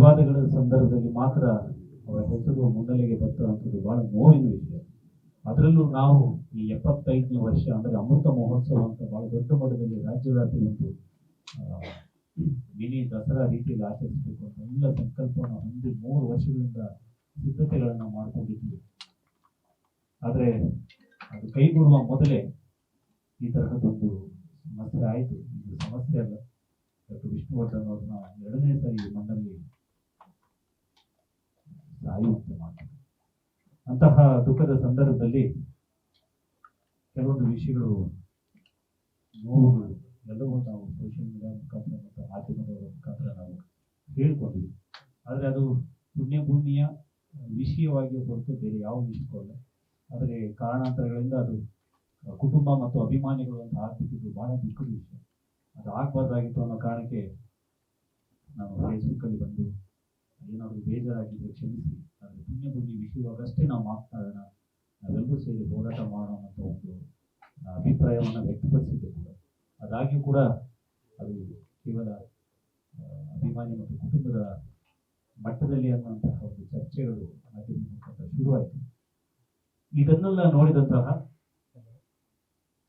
ವಿವಾದಗಳ ಸಂದರ್ಭದಲ್ಲಿ ಮಾತ್ರ ಅವರ ಹೆಸರು ಮುನ್ನೆಲೆಗೆ ಬರ್ತಕ್ಕಂಥದ್ದು ಬಹಳ ನೋವಿನ ವಿಷಯ. ಅದರಲ್ಲೂ ನಾವು ಈ ಎಪ್ಪತ್ತೈದನೇ ವರ್ಷ ಅಂದರೆ ಅಮೃತ ಮಹೋತ್ಸವ ಅಂತ ಬಹಳ ದೊಡ್ಡ ಮಟ್ಟದಲ್ಲಿ ರಾಜ್ಯವ್ಯಾಪಿ ಒಂದು ಮಿನಿ ದಸರಾ ರೀತಿಯಲ್ಲಿ ಆಚರಿಸಬೇಕು ಅಂತ ಎಲ್ಲ ಸಂಕಲ್ಪವನ್ನು ಹೊಂದಿ ಮೂರು ವರ್ಷಗಳಿಂದ ಸಿದ್ಧತೆಗಳನ್ನು ಮಾಡಿಕೊಂಡಿದ್ವಿ. ಆದರೆ ಅದು ಕೈಗೂಡುವ ಮೊದಲೇ ಈ ತರಹದೊಂದು ಸಮಸ್ಯೆ ಆಯಿತು. ಇದು ಸಮಸ್ಯೆ ಅಲ್ಲ. ಡಾಕ್ಟರ್ ವಿಷ್ಣುವರ್ಧನ್ ಅವ್ರನ್ನ ಎರಡನೇ ಸಾರಿ ಮಣ್ಣಲ್ಲಿ ಸಾಯುವಂತೆ ಅಂತಹ ದುಃಖದ ಸಂದರ್ಭದಲ್ಲಿ ಕೆಲವೊಂದು ವಿಷಯಗಳು ನೋವುಗಳು ಎಲ್ಲವೂ ನಾವು ಸೋಷಿಯಲ್ ಮೀಡಿಯಾ ಮುಖಾಂತರ ಮತ್ತು ಮಾಧ್ಯಮದವರ ಮುಖಾಂತರ ನಾವು ಹೇಳ್ಕೊಂಡ್ವಿ. ಆದರೆ ಅದು ಪುಣ್ಯಭೂಮಿಯ ವಿಷಯವಾಗಿ ಹೊರತು ಬೇರೆ ಯಾವ ವಿಷಯಕ್ಕೂ ಅಲ್ಲ. ಆದರೆ ಕಾರಣಾಂತರಗಳಿಂದ ಅದು ಕುಟುಂಬ ಮತ್ತು ಅಭಿಮಾನಿಗಳು ಅಂತ ಆಗ್ಬಿಟ್ಟಿದ್ದು ಬಹಳ ದುಃಖದ ವಿಷಯ. ಅದು ಆಗ್ಬಾರ್ದಾಗಿತ್ತು ಅನ್ನೋ ಕಾರಣಕ್ಕೆ ನಾನು ಫೇಸ್ಬುಕ್ಕಲ್ಲಿ ಬಂದು ಏನಾದರೂ ಬೇಜಾರಾಗಿದ್ದರೆ ಕ್ಷಮಿಸಿ. ಆದರೆ ಪುಣ್ಯಭೂಮಿ ವಿಷಯವಾಗಷ್ಟೇ ನಾವು ಮಾತನಾಡೋಣ ನಾವೆಲ್ಲರೂ ಸೇರಿ ಹೋರಾಟ ಮಾಡೋಣ ಅಂತ ಒಂದು ಅಭಿಪ್ರಾಯವನ್ನು ವ್ಯಕ್ತಪಡಿಸಿದ್ದೆ ಕೂಡ. ಅದಾಗಿಯೂ ಕೂಡ ಅದು ಕೇವಲ ಅಭಿಮಾನಿ ಮತ್ತು ಕುಟುಂಬದ ಮಟ್ಟದಲ್ಲಿ ಅನ್ನುವಂತಹ ಒಂದು ಚರ್ಚೆಗಳು ಶುರುವಾಯಿತು. ಇದನ್ನೆಲ್ಲ ನೋಡಿದಂತಹ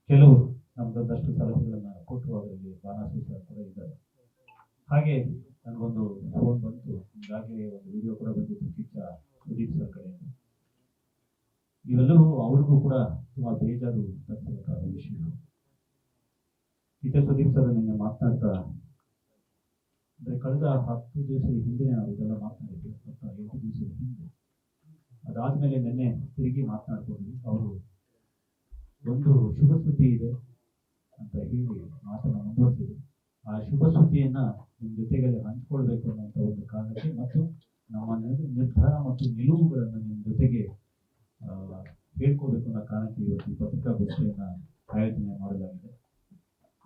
ಕೆಲವರು ನಮ್ಗೊಂದಷ್ಟು ಸಲಹೆಗಳನ್ನು ಕೊಟ್ಟು ಅದರಲ್ಲಿ ಸರ್ ಕೂಡ ಇದ್ದಾರೆ. ಹಾಗೆ ನನಗೊಂದು ಫೋನ್ ಬಂತು. ಈಗಾಗಲೇ ಒಂದು ವಿಡಿಯೋ ಕೂಡ ಬಂದಿತ್ತು. ಕಿಚ್ಚ ಸುದೀಪ್ ಸರ್ ಕಡೆಯಿಂದ ಇವೆಲ್ಲವೂ ಅವ್ರಿಗೂ ಕೂಡ ತುಂಬಾ ಬೇಜಾರು ತರಿಸಿದಂತಹ ವಿಷಯಗಳು ಕಿಚ್ಚ ಸುದೀಪ್ ಸರ್ ನಿನ್ನೆ ಮಾತನಾಡ್ತಾ, ಅಂದ್ರೆ ಕಳೆದ ಹತ್ತು ದಿವಸದ ಹಿಂದೆ ನಾವು ಇದೆಲ್ಲ ಮಾತನಾಡಿದ್ವಿ. ಹತ್ತು ಎಂಟು ದಿವಸದ ಹಿಂದೆ. ಅದಾದ್ಮೇಲೆ ನಿನ್ನೆ ತಿರುಗಿ ಮಾತನಾಡ್ಕೊಂಡ್ವಿ ಅವರು ಒಂದು ಶುಭ ಸುದ್ದಿ ಇದೆ ಅಂತ ಹೇಳಿ ಮಾತನ್ನ ಮುಂದುವರೆಸಿದ್ರು. ಆ ಶುಭ ಸುದ್ದಿಯನ್ನ ನಿಮ್ಮ ಜೊತೆಗೆ ಹಂಚ್ಕೊಳ್ಬೇಕು ಅನ್ನೋಂಥ ಒಂದು ಕಾರಣಕ್ಕೆ ಮತ್ತು ನಮ್ಮ ನಿರ್- ನಿರ್ಧಾರ ಮತ್ತು ನಿಲುವುಗಳನ್ನು ನಿಮ್ಮ ಜೊತೆಗೆ ಆ, ಹೇಳ್ಕೊಳ್ಬೇಕು ಅನ್ನೋ ಕಾರಣಕ್ಕೆ ಇವತ್ತು ಈ ಪತ್ರಿಕಾಗೋಷ್ಠಿಯನ್ನು ಆಯೋಜನೆ ಮಾಡಲಾಗಿದೆ.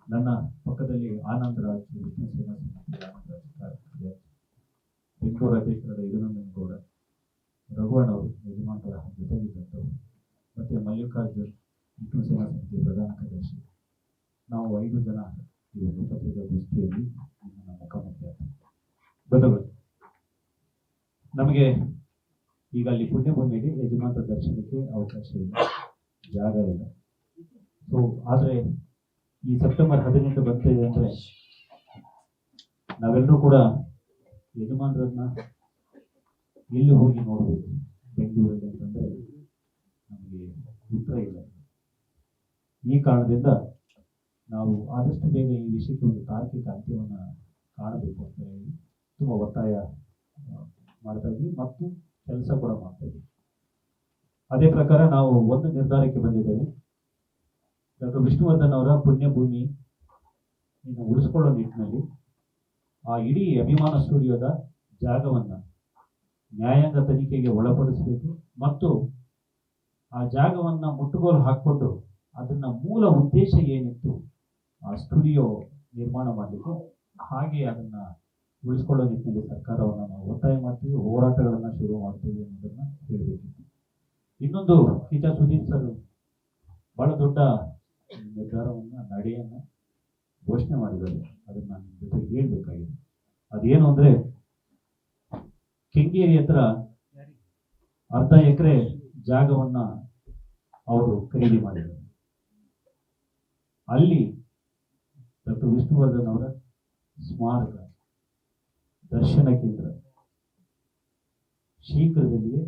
ನನ್ನ ಪಕ್ಕದಲ್ಲಿ ಆನಂದ್ ರಾಜ್ ಸಮಿತಿ ಆನಂದ್ ರಾಜ್ ಬೆಂಗಳೂರು ಅಧ್ಯಕ್ಷರಾದ ಯದುನಂದನ್ ಗೌಡ ರಘುವಣ್ಣ ಅವರು ಯಜಮಾನರ ಜೊತೆಗಿದ್ದಂಥವ್ರು. ಮತ್ತು ಮಲ್ಲಿಕಾರ್ಜುನ್ ವಿಷ್ಣು ಸೇನಾ ಸಮಿತಿ ಪ್ರಧಾನ ಕಾರ್ಯದರ್ಶಿ. ನಾವು ಐದು ಜನ ಈ ಒಂದು ಪತ್ರಿಕಾಗೋಷ್ಠಿಯಲ್ಲಿ ನಿಮ್ಮನ್ನ ಮುಖಾಮುಖಿ ಆಗ್ತೀವಿ ಬಂಧುಗಳು ನಮಗೆ ಈಗ ಅಲ್ಲಿ ಯಜಮಾನರ ದರ್ಶನಕ್ಕೆ ಅವಕಾಶ ಇಲ್ಲ. ಜಾಗ ಇಲ್ಲ. ಸೊ ಆದರೆ ಈ ಸೆಪ್ಟೆಂಬರ್ ಹದಿನೆಂಟು ಬರ್ತಿದೆ ಅಂದ್ರೆ ನಾವೆಲ್ಲರೂ ಕೂಡ ಯಜಮಾನರನ್ನ ಎಲ್ಲಿ ಹೋಗಿ ನೋಡಬೇಕು? ಬೆಂಗಳೂರಲ್ಲಿ ಅಂತಂದ್ರೆ ನಮಗೆ ಉತ್ತರ ಇಲ್ಲ. ಈ ಕಾರಣದಿಂದ ನಾವು ಆದಷ್ಟು ಬೇಗ ಈ ವಿಷಯಕ್ಕೆ ಒಂದು ತಾರ್ಕಿಕ ಅಂತ್ಯವನ್ನ ಕಾಣಬೇಕು ಅಂತ ಹೇಳಿ ತುಂಬ ಒತ್ತಾಯ ಮಾಡ್ತಾ ಇದ್ವಿ. ಮತ್ತು ಕೆಲಸ ಕೂಡ ಮಾಡ್ತಾ ಇದ್ವಿ ಅದೇ ಪ್ರಕಾರ ನಾವು ಒಂದು ನಿರ್ಧಾರಕ್ಕೆ ಬಂದಿದ್ದೇವೆ. ಡಾಕ್ಟರ್ ವಿಷ್ಣುವರ್ಧನ್ ಅವರ ಪುಣ್ಯಭೂಮಿ ಉಳಿಸ್ಕೊಳ್ಳೋ ನಿಟ್ಟಿನಲ್ಲಿ ಆ ಇಡೀ ಅಭಿಮಾನ ಸ್ಟುಡಿಯೋದ ಜಾಗವನ್ನ ನ್ಯಾಯಾಂಗ ತನಿಖೆಗೆ ಒಳಪಡಿಸಬೇಕು ಮತ್ತು ಆ ಜಾಗವನ್ನ ಮುಟ್ಟುಗೋಲು ಹಾಕ್ಕೊಂಡು ಅದನ್ನ ಮೂಲ ಉದ್ದೇಶ ಏನಿತ್ತು ಆ ಸ್ಟುಡಿಯೋ ನಿರ್ಮಾಣ ಮಾಡಲಿಕ್ಕೆ ಹಾಗೆ ಅದನ್ನ ಉಳಿಸ್ಕೊಳ್ಳೋ ನಿಟ್ಟಿನಲ್ಲಿ ಸರ್ಕಾರವನ್ನು ನಾವು ಒತ್ತಾಯ ಮಾಡ್ತೀವಿ, ಹೋರಾಟಗಳನ್ನು ಶುರು ಮಾಡ್ತೀವಿ ಅನ್ನೋದನ್ನು ಹೇಳಬೇಕಿತ್ತು. ಇನ್ನೊಂದು ಕಿಚಾ ಸುದೀಪ್ ಸರ್ ಬಹಳ ದೊಡ್ಡ ನಿರ್ಧಾರವನ್ನ, ನಡೆಯನ್ನು ಘೋಷಣೆ ಮಾಡಿದ್ದಾರೆ. ಅದನ್ನ ನಾನು ಜೊತೆ ಹೇಳ್ಬೇಕಾಗಿದೆ. ಅದೇನು ಅಂದರೆ, ಕೆಂಗೇರಿ ಹತ್ರ ಅರ್ಧ ಎಕರೆ ಜಾಗವನ್ನ ಅವರು ಖರೀದಿ ಮಾಡಿದ್ದಾರೆ. ಅಲ್ಲಿ ಡಾಕ್ಟರ್ ವಿಷ್ಣುವರ್ಧನ್ ಅವರ ಸ್ಮಾರಕ, ದರ್ಶನ ಕೇಂದ್ರ ಶೀಘ್ರದಲ್ಲಿಯೇ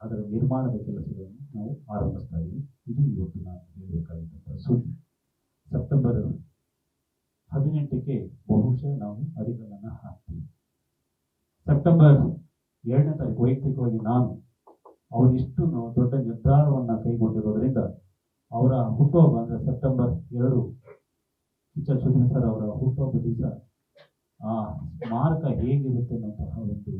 ಅದರ ನಿರ್ಮಾಣದ ಕೆಲಸಗಳನ್ನು ನಾವು ಆರಂಭಿಸ್ತಾ ಇದ್ದೀವಿ. ಇದು ಇವತ್ತು ನಾನು ಸುದ್ದಿ. ಸೆಪ್ಟೆಂಬರ್ ಹದಿನೆಂಟಕ್ಕೆ ಬಹುಶಃ ನಾವು ಅಡಿಗಳನ್ನು ಹಾಕ್ತೀವಿ. ಸೆಪ್ಟೆಂಬರ್ ಎರಡನೇ ತಾರೀಕು, ವೈಯಕ್ತಿಕವಾಗಿ ನಾನು ಅವರಿಷ್ಟು ದೊಡ್ಡ ನಿರ್ಧಾರವನ್ನು ಕೈಗೊಂಡಿರೋದ್ರಿಂದ ಅವರ ಹುಟ್ಟುಹಬ್ಬ ಅಂದ್ರೆ ಸೆಪ್ಟೆಂಬರ್ ಎರಡು ಕಿಚ್ಚ ಸುಧೀರ್ ಸರ್ ಅವರ ಹುಟ್ಟುಹಬ್ಬ ದಿವಸ ಆ ಸ್ಮಾರಕ ಹೇಗಿರುತ್ತೆ ಅನ್ನೋಂತಹ ಒಂದು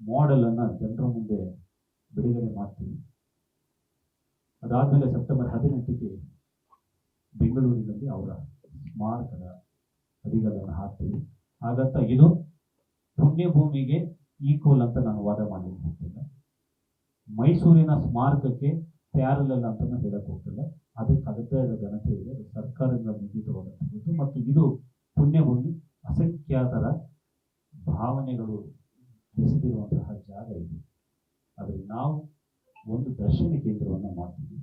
ಮಾಡೆಲ್ ಅನ್ನ ಜನರ ಮುಂದೆ ಬಿಡುಗಡೆ ಮಾಡ್ತೀವಿ. ಅದಾದಮೇಲೆ ಸೆಪ್ಟೆಂಬರ್ ಹದಿನೆಂಟಕ್ಕೆ ಬೆಂಗಳೂರಿನಲ್ಲಿ ಅವರ ಸ್ಮಾರಕದ ಅಡಿಗಲನ್ನು ಹಾಕ್ತೀವಿ. ಹಾಗಂತ ಇದು ಪುಣ್ಯಭೂಮಿಗೆ ಈಕ್ವಲ್ ಅಂತ ನಾನು ವಾದ ಮಾಡಲಿಕ್ಕೆ ಹೋಗ್ತಿಲ್ಲ. ಮೈಸೂರಿನ ಸ್ಮಾರಕಕ್ಕೆ ಪ್ಯಾರಲಲ್ ಅಂತ ನಾನು ಹೇಳಕ್ ಹೋಗ್ತಿಲ್ಲ. ಅದಕ್ಕೆ ಅಗತ್ಯದ ಜನತೆ ಇದೆ. ಸರ್ಕಾರದಿಂದ ನಿರ್ಮಿತವಾದಂಥದ್ದು ಮತ್ತು ಇದು ಪುಣ್ಯಭೂಮಿ, ಅಸಂಖ್ಯಾತರ ಭಾವನೆಗಳು ಬೆಸೆದಿರುವಂತಹ ಜಾಗ ಇದು. ಆದರೆ ನಾವು ಒಂದು ದರ್ಶನ ಕೇಂದ್ರವನ್ನು ಮಾಡ್ತೀವಿ.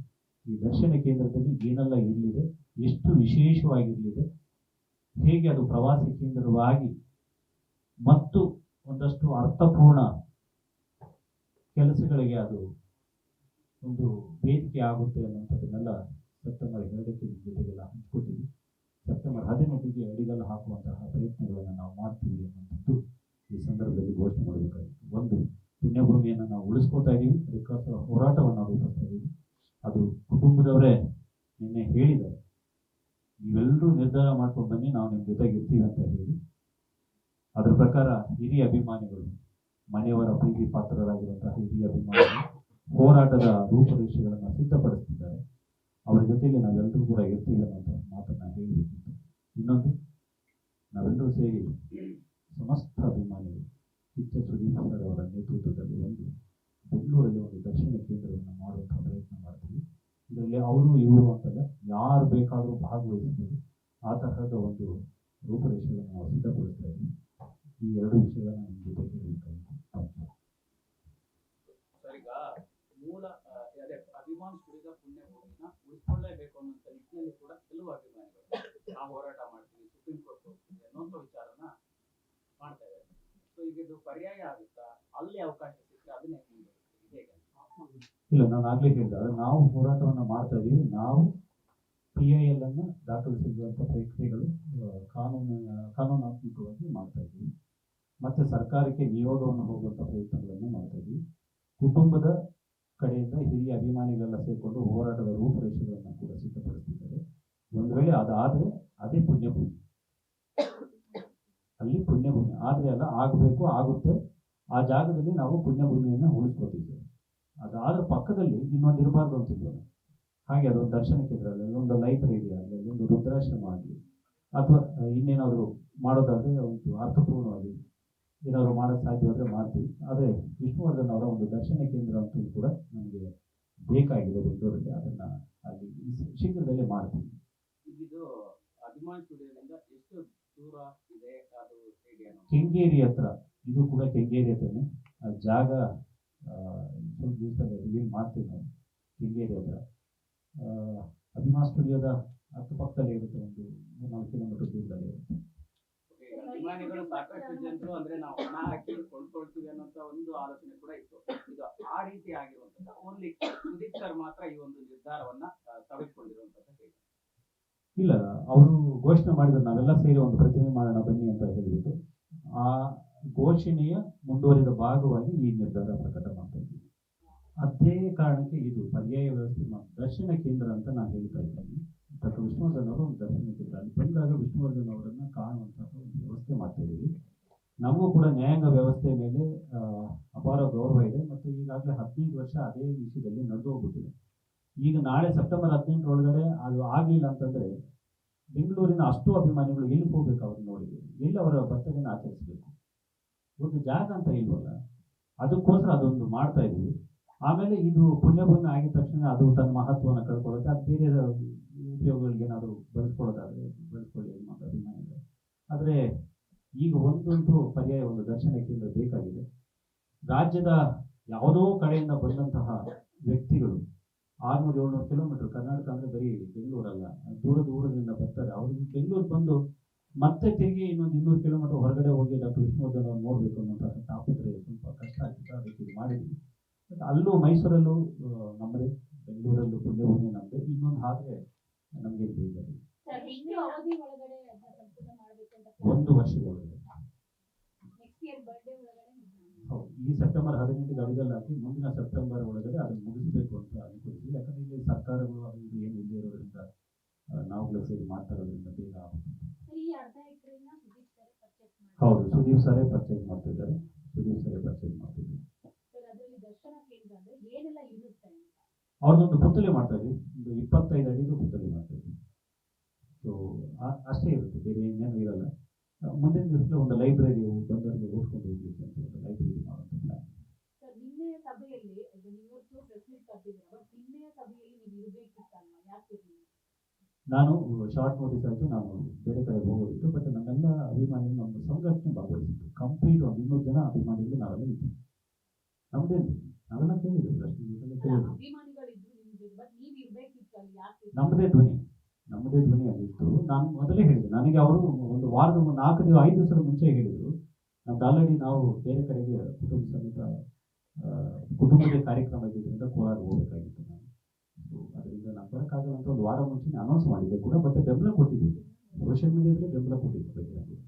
ಈ ದರ್ಶನ ಕೇಂದ್ರದಲ್ಲಿ ಏನೆಲ್ಲ ಇರಲಿದೆ, ಎಷ್ಟು ವಿಶೇಷವಾಗಿರಲಿದೆ, ಹೇಗೆ ಅದು ಪ್ರವಾಸಿ ಕೇಂದ್ರವಾಗಿ ಮತ್ತು ಒಂದಷ್ಟು ಅರ್ಥಪೂರ್ಣ ಕೆಲಸಗಳಿಗೆ ಅದು ಒಂದು ವೇದಿಕೆ ಆಗುತ್ತೆ ಅನ್ನುವಂಥದ್ದನ್ನೆಲ್ಲ ಸೆಪ್ಟೆಂಬರ್ ಎರಡಕ್ಕೆ ಜೊತೆಗೆಲ್ಲ ಹಂಚ್ಕೊತೀವಿ. ಸೆಪ್ಟೆಂಬರ್ ಹದಿನೆಂಟಿಗೆ ಅಡಿಗಲ್ಲು ಹಾಕುವಂತಹ ಪ್ರಯತ್ನಗಳನ್ನು ನಾವು ಮಾಡ್ತೀವಿ ಅನ್ನುವಂಥದ್ದು ಈ ಸಂದರ್ಭದಲ್ಲಿ ಘೋಷಣೆ ಮಾಡಬೇಕಾಗಿತ್ತು. ಒಂದು, ಪುಣ್ಯಭೂಮಿಯನ್ನು ನಾವು ಉಳಿಸ್ಕೋತಾ ಇದ್ದೀವಿ ಅದಕ್ಕೋಸ್ಕರ ಹೋರಾಟವನ್ನು ರೂಪಿಸ್ತಾ ಇದ್ದೀವಿ ಅದು ಕುಟುಂಬದವರೇ ನಿನ್ನೆ ಹೇಳಿದ್ದಾರೆ. ನೀವೆಲ್ಲರೂ ನಿರ್ಧಾರ ಮಾಡ್ಕೊಂಡು ಬನ್ನಿ, ನಾವು ನಿಮ್ಮ ಜೊತೆಗೆ ಇರ್ತೀವಿ ಅಂತ ಹೇಳಿ. ಅದರ ಪ್ರಕಾರ ಹಿರಿಯ ಅಭಿಮಾನಿಗಳು, ಮನೆಯವರ ಪ್ರೀತಿ ಪಾತ್ರರಾಗಿರುವಂತಹ ಹಿರಿಯ ಅಭಿಮಾನಿಗಳು ಹೋರಾಟದ ರೂಪರೇಷೆಗಳನ್ನು ಸಿದ್ಧಪಡಿಸ್ತಿದ್ದಾರೆ. ಅವರ ಜೊತೆಗೆ ನಾವೆಲ್ಲರೂ ಕೂಡ ಇರ್ತೀವಿ ಅನ್ನೋಂಥ ಮಾತನ್ನು ಹೇಳಬೇಕಿತ್ತು. ಇನ್ನೊಂದು, ನಾವೆಲ್ಲರೂ ಸೇರಿ ಸಮಸ್ತ ಅಭಿಮಾನಿಗಳು ಕಿಚ್ಚ ಸುದೀಪ್ ಅವರ ನೇತೃತ್ವದಲ್ಲಿ ಒಂದು ಬೆಂಗಳೂರಲ್ಲಿ ಒಂದು ದರ್ಶನ ಕೇಂದ್ರವನ್ನು ಮಾಡುವಂಥ ಪ್ರಯತ್ನ ಮಾಡ್ತೀವಿ. ಇದರಲ್ಲಿ ಅವರು, ಇವರು ಅಂತಲ್ಲ, ಯಾರು ಬೇಕಾದರೂ ಭಾಗವಹಿಸಬಹುದು ಆ ತರಹದ ಒಂದು ರೂಪರೇಷೆಗಳನ್ನು ನಾವು ಸಿದ್ಧಪಡಿಸ್ತಾ ಇದ್ದೀವಿ. ಈ ಎರಡು ವಿಷಯಗಳನ್ನು ನಿಮಗೆ ಜೊತೆ ಥ್ಯಾಂಕ್ ಯು ಸರ್ ಈಗ ಮೂಲ ಆ, ಅದೇ ಅಭಿಮಾನ ಸುರಿದ ಪುಣ್ಯ ಭೂಮಿನ ಉಳಿಸ್ಕೊಳ್ಳೇಬೇಕು ಅನ್ನೋ ನಿಟ್ಟಿನಲ್ಲಿ ಕೂಡ ಕೆಲವು ಅಭಿಮಾನಿಗಳು ನಾವು ಹೋರಾಟ ಮಾಡ್ತೀವಿ ಸುಪ್ರೀಂ ಕೋರ್ಟ್ ಹೋಗ್ತೀವಿ ಅನ್ನೋಂಥ ವಿಚಾರನ ಮಾಡ್ತಾ ಇದ್ದಾರೆ ಸೊ ಈಗ ಇದು ಪರ್ಯಾಯ ಆಗುತ್ತಾ? ಅಲ್ಲಿ ಅವಕಾಶ ಸಿಕ್ಕರೆ ಇಲ್ಲ, ನಾನು ಆಗ್ಲೇ ಹೇಳಿದ ನಾವು ಹೋರಾಟವನ್ನು ಮಾಡ್ತಾ ಇದೀವಿ. ನಾವು ಪಿ ಐ ಎಲ್ ಅನ್ನು ದಾಖಲಿಸಿರುವಂಥ ಪ್ರಕ್ರಿಯೆಗಳು ಕಾನೂನು, ಕಾನೂನಾತ್ಮಕವಾಗಿ ಮಾಡ್ತಾ ಇದ್ದೀವಿ ಮತ್ತೆ ಸರ್ಕಾರಕ್ಕೆ ನಿಯೋಗವನ್ನು ಹೋಗುವಂಥ ಪ್ರಯತ್ನಗಳನ್ನು ಮಾಡ್ತಾ ಇದ್ದೀವಿ ಕುಟುಂಬದ ಕಡೆಯಿಂದ ಹಿರಿಯ ಅಭಿಮಾನಿಗಳೆಲ್ಲ ಸೇರಿಕೊಂಡು ಹೋರಾಟದ ರೂಪರೇಷೆಗಳನ್ನು ಕೂಡ ಸಿದ್ಧಪಡಿಸ್ತಿದ್ದಾರೆ ಒಂದು ವೇಳೆ ಅದಾದರೆ ಅದೇ ಪುಣ್ಯಭೂಮಿ ಅಲ್ಲಿ ಪುಣ್ಯಭೂಮಿ ಆದರೆ ಅಲ್ಲ ಆಗಬೇಕು, ಆಗುತ್ತೆ. ಆ ಜಾಗದಲ್ಲಿ ನಾವು ಪುಣ್ಯಭೂಮಿಯನ್ನು ಉಳಿಸ್ಕೊತಿದ್ದೇವೆ ಅದಾದ್ರ ಪಕ್ಕದಲ್ಲಿ ಇನ್ನೊಂದು ಇರಬಾರ್ದು ಅಂತಿದ್ದೇನೆ ಹಾಗೆ ಅದೊಂದು ದರ್ಶನ ಕೇಂದ್ರ ಆಗಲಿ ಅಲ್ಲೊಂದು ಲೈಬ್ರರಿ ಆಗಲಿ ಅಲ್ಲೊಂದು ರುದ್ರಾಶ್ರಮ ಆಗಲಿ, ಅಥವಾ ಇನ್ನೇನಾದರೂ ಮಾಡೋದಾದರೆ ಒಂದು ಅರ್ಥಪೂರ್ಣವಾಗಿ ಏನಾದರೂ ಮಾಡೋಕ್ಕೆ ಸಾಧ್ಯವಾದರೆ ಮಾಡ್ತೀವಿ. ಆದರೆ ವಿಷ್ಣುವರ್ಧನ್ ಅವರ ಒಂದು ದರ್ಶನ ಕೇಂದ್ರ ಅಂತೂ ಕೂಡ ನಮಗೆ ಬೇಕಾಗಿದೆ ಬೆಂಗಳೂರಲ್ಲಿ. ಅದನ್ನು ಅಲ್ಲಿ ಶೀಘ್ರದಲ್ಲೇ ಮಾಡ್ತೀವಿ. ಇದು ಅಭಿಮಾನ ಎಷ್ಟು ಅನ್ನೋ ಕೆಂಗೇರಿ ಹತ್ರ ಇದು ಕೂಡ ಕೆಂಗೇರಿ ಹತ್ರನೇ. ಆ ಜಾಗ ಸ್ವಲ್ಪ ದಿವಸದಲ್ಲಿ ರಿವೀಲ್ ಮಾಡ್ತೀವಿ ನಾವು ಕೆಂಗೇರಿ ಹತ್ರ. ಅಭಿಮಾ ಸ್ಟುಡಿಯೋದ ಅಕ್ಕಪಕ್ಕದಲ್ಲೇ ಇರುತ್ತೆ ಒಂದು ಮೂರ್ನಾಲ್ಕು ಕಿಲೋಮೀಟರ್ ದೂರದಲ್ಲಿ ಇರುತ್ತೆ. ಅಭಿಮಾನಿಗಳು ಸಾಕಷ್ಟು ಜನರು ಅಂದ್ರೆ ನಾವು ಹಣ ಹಾಕಿ ಕೊಂಡ್ಕೊಳ್ತೀವಿ ಅನ್ನೋಂತ ಒಂದು ಆಲೋಚನೆ ಕೂಡ ಇತ್ತು. ಇದು ಆ ರೀತಿ ಆಗಿರುವಂತದ್ದು. ಓನ್ಲಿ ಸುದೀಪ್ ಸರ್ ಮಾತ್ರ ಈ ಒಂದು ನಿರ್ಧಾರವನ್ನ ಹೇಗೆ ಇಲ್ಲ, ಅವರು ಘೋಷಣೆ ಮಾಡಿದ್ರು, ನಾವೆಲ್ಲ ಸೇರಿ ಒಂದು ಪ್ರತಿಮೆ ಮಾಡೋಣ, ಬನ್ನಿ ಅಂತ ಹೇಳಿಬಿಟ್ಟು, ಆ ಘೋಷಣೆಯ ಮುಂದುವರಿದ ಭಾಗವಾಗಿ ಈ ನಿರ್ಧಾರ ಪ್ರಕಟ ಮಾಡ್ತಾ ಅದೇ ಕಾರಣಕ್ಕೆ ಇದು ಪರ್ಯಾಯ ವ್ಯವಸ್ಥೆ ದರ್ಶನ ಕೇಂದ್ರ ಅಂತ ನಾನು ಹೇಳ್ತಾ ಇದ್ದೀನಿ. ಡಾಕ್ಟರ್ ವಿಷ್ಣುವರ್ಧನ್ ಅವರು ಒಂದು ದರ್ಶನ ಕೇಂದ್ರ. ಅಲ್ಲಿ ಬಂದಾಗ ವಿಷ್ಣುವರ್ಧನ್ ಅವರನ್ನ ಕಾಣುವಂತಹ ಒಂದು ವ್ಯವಸ್ಥೆ ಮಾಡ್ತಾ ಇದ್ದೀವಿ. ನಮಗೂ ಕೂಡ ನ್ಯಾಯಾಂಗ ವ್ಯವಸ್ಥೆ ಮೇಲೆ ಅಪಾರ ಗೌರವ ಇದೆ. ಮತ್ತು ಈಗಾಗಲೇ ಹದಿನೈದು ವರ್ಷ ಅದೇ ವಿಷಯದಲ್ಲಿ ನಡೆದು ಹೋಗ್ಬಿಟ್ಟಿದೆ. ಈಗ ನಾಳೆ ಸೆಪ್ಟೆಂಬರ್ ಹದಿನೆಂಟರ ಒಳಗಡೆ ಅದು ಆಗಲಿಲ್ಲ ಅಂತಂದ್ರೆ ಬೆಂಗಳೂರಿನ ಅಷ್ಟು ಅಭಿಮಾನಿಗಳು ಎಲ್ಲಿ ಹೋಗ್ಬೇಕು ಅವ್ರನ್ನ ನೋಡಿ ಎಲ್ಲಿ ಅವರ ಬರ್ತಡೆಯನ್ನು ಆಚರಿಸಬೇಕು? ಒಂದು ಜಾಗ ಅಂತ ಇಲ್ವಲ್ಲ? ಅದಕ್ಕೋಸ್ಕರ ಅದೊಂದು ಮಾಡ್ತಾ ಇದೀವಿ ಆಮೇಲೆ ಇದು ಪುಣ್ಯಭೂಮಿ ಆಗಿದ ತಕ್ಷಣ ಅದು ತನ್ನ ಮಹತ್ವವನ್ನು ಕಳ್ಕೊಳ್ಳುತ್ತೆ. ಅದು ಬೇರೆ ಉದ್ಯೋಗಗಳಿಗೆ ಏನಾದರೂ ಬಳಸ್ಕೊಳ್ಳೋದಾದ್ರೆ ಬಳಸ್ಕೊಳ್ಳಿ ಅಭಿಮಾನ ಅಭಿಮಾನಿಗಳು ಆದರೆ ಈಗ ಒಂದೊಂದು ಪರ್ಯಾಯ ಒಂದು ದರ್ಶನ ಕೇಂದ್ರ ಬೇಕಾಗಿದೆ. ರಾಜ್ಯದ ಯಾವುದೋ ಕಡೆಯಿಂದ ಬಂದಂತಹ ವ್ಯಕ್ತಿಗಳು ಆರ್ನೂರು ಏಳ್ನೂರು ಕಿಲೋಮೀಟರ್ ಕರ್ನಾಟಕ ಅಂದ್ರೆ ಬರೀ ಬೆಂಗಳೂರಲ್ಲ. ದೂರ ದೂರದಿಂದ ಬರ್ತಾರೆ. ಅವ್ರಿಗೆ ಬೆಂಗಳೂರು ಬಂದು ಮತ್ತೆ ತಿರುಗಿ ಇನ್ನೊಂದು ಇನ್ನೂರು ಕಿಲೋಮೀಟರ್ ಹೊರಗಡೆ ಹೋಗಿ ಡಾಕ್ಟರ್ ವಿಷ್ಣುವರ್ಧನ್ ಅವ್ರು ನೋಡಬೇಕು ಅನ್ನೋಂಥ ತಾಪತ್ರೆ ಸ್ವಲ್ಪ ಕಷ್ಟ ಆಗ್ತದೆ ಅದಕ್ಕೆ ಇದು ಮಾಡಿದ್ವಿ. ಬಟ್ ಅಲ್ಲೂ ಮೈಸೂರಲ್ಲೂ ನಮ್ಮದೇ ಬೆಂಗಳೂರಲ್ಲೂ ಪುಣ್ಯಭೂಮಿ ನಮ್ಮದೇ ಇನ್ನೊಂದು ಹಾಗೆ ನಮಗೆ ಬೇಕಾಗಿ ಒಂದು ವರ್ಷದ ಒಳಗಡೆ. ನೆಕ್ಸ್ಟ್ ಇಯರ್ ಬರ್ಡೇ ಒಳಗಡೆ ಹೌದು. ಈ ಸೆಪ್ಟೆಂಬರ್ ಹದಿನೆಂಟಿಗೆ ಅಡುಗೆಲ್ಲ ಹಾಕಿ ಮುಂದಿನ ಸೆಪ್ಟೆಂಬರ್ ಒಳಗಡೆ ಅದನ್ನು ಮುಗಿಸಬೇಕು ಅಂತ ಅನ್ಕೊಂಡಿದ್ವಿ ಯಾಕಂದರೆ ಇಲ್ಲಿ ಸರ್ಕಾರಗಳು ಅದು ಇದು ಏನು ಇಲ್ಲದೆ ಇರೋದ್ರಿಂದ ನಾವುಗಳು ಸೇರಿ ಮಾಡ್ತಾ ಇರೋದ್ರಿಂದ ಬೇಗ ಹೌದು ಸುದೀಪ್ ಸರೇ ಪರ್ಚೇಸ್ ಮಾಡ್ತಿದ್ದಾರೆ ಸುದೀಪ್ ಸರೇ ಪರ್ಚೇಸ್ ಮಾಡ್ತಿದ್ದಾರೆ ಅವ್ರದ್ದೊಂದು ಪುತ್ತಲಿ ಮಾಡ್ತಾ ಇದ್ವಿ. ಒಂದು ಇಪ್ಪತ್ತೈದು ಅಡಿದು ಪುತ್ತಲಿ ಮಾಡ್ತಾ ಇದ್ವಿ. ಸೊ ಅಷ್ಟೇ ಇರುತ್ತೆ ಬೇರೆ ಇನ್ನೇನು ಇರಲ್ಲ. ಮುಂದಿನ ದಿವಸ ಒಂದು ಲೈಬ್ರರಿ ಬಂದವರಿಗೆ ಓದ್ಕೊಂಡು ಹೋಗ್ಲಿಕ್ಕೆ ಅಂತ ಒಂದು ಲೈಬ್ರರಿ ಮಾಡುವಂಥ ಪ್ಲಾನ್ ಸಭೆಯಲ್ಲಿ ನಾನು ಶಾರ್ಟ್ ನೋಟಿಸ್ ಆಯಿತು ನಾನು ಬೇರೆ ಕಡೆ ಹೋಗೋದಿತ್ತು ಬಟ್ ನನ್ನೆಲ್ಲ ಅಭಿಮಾನಿಗಳು ನಮ್ಮ ಸಂಘಟನೆ ಭಾಗವಹಿಸಿತ್ತು ಕಂಪ್ಲೀಟ್ ಒಂದು ಇನ್ನೂರು ಜನ ಅಭಿಮಾನಿಗಳು ನಾವೆಲ್ಲ ಇತ್ತು ನಮ್ದೇನು? ನಾವೆಲ್ಲ ಕೇಳಿದ್ರೆ ಪ್ರಶ್ನೆ ನಮ್ಮದೇ ಧ್ವನಿ ನಮ್ಮದೇ ಧ್ವನಿ ಅಲ್ಲಿತ್ತು ನಾನು ಮೊದಲೇ ಹೇಳಿದೆ ನನಗೆ ಅವರು ಒಂದು ವಾರದ ಒಂದು ನಾಲ್ಕು ದಿವಸ ಐದು ದಿವಸದ ಮುಂಚೆ ಹೇಳಿದರು ನಮ್ದು ಆಲ್ರೆಡಿ ನಾವು ಬೇರೆ ಕಡೆಗೆ ಕುಟುಂಬ ಸಮೇತ ಕುಟುಂಬದ ಕಾರ್ಯಕ್ರಮ ಇದ್ದಿದ್ದರಿಂದ ಕೋಲಾರ ಹೋಗಬೇಕಾಗಿತ್ತು. ಅದರಿಂದ ನಾವು ಬರೋಕ್ಕಾಗಲ್ಲ ಅಂತ ಒಂದು ವಾರ ಮುಂಚೆ ಅನೌನ್ಸ್ ಮಾಡಿದ್ದೆ. ಕೂಡ ಮತ್ತೆ ಬೆಂಬಲ ಕೊಟ್ಟಿದ್ದೀವಿ ಸೋಷಿಯಲ್ ಮೀಡಿಯಾದಲ್ಲಿ ಬೆಂಬಲ ಕೊಟ್ಟಿದ್ದೆ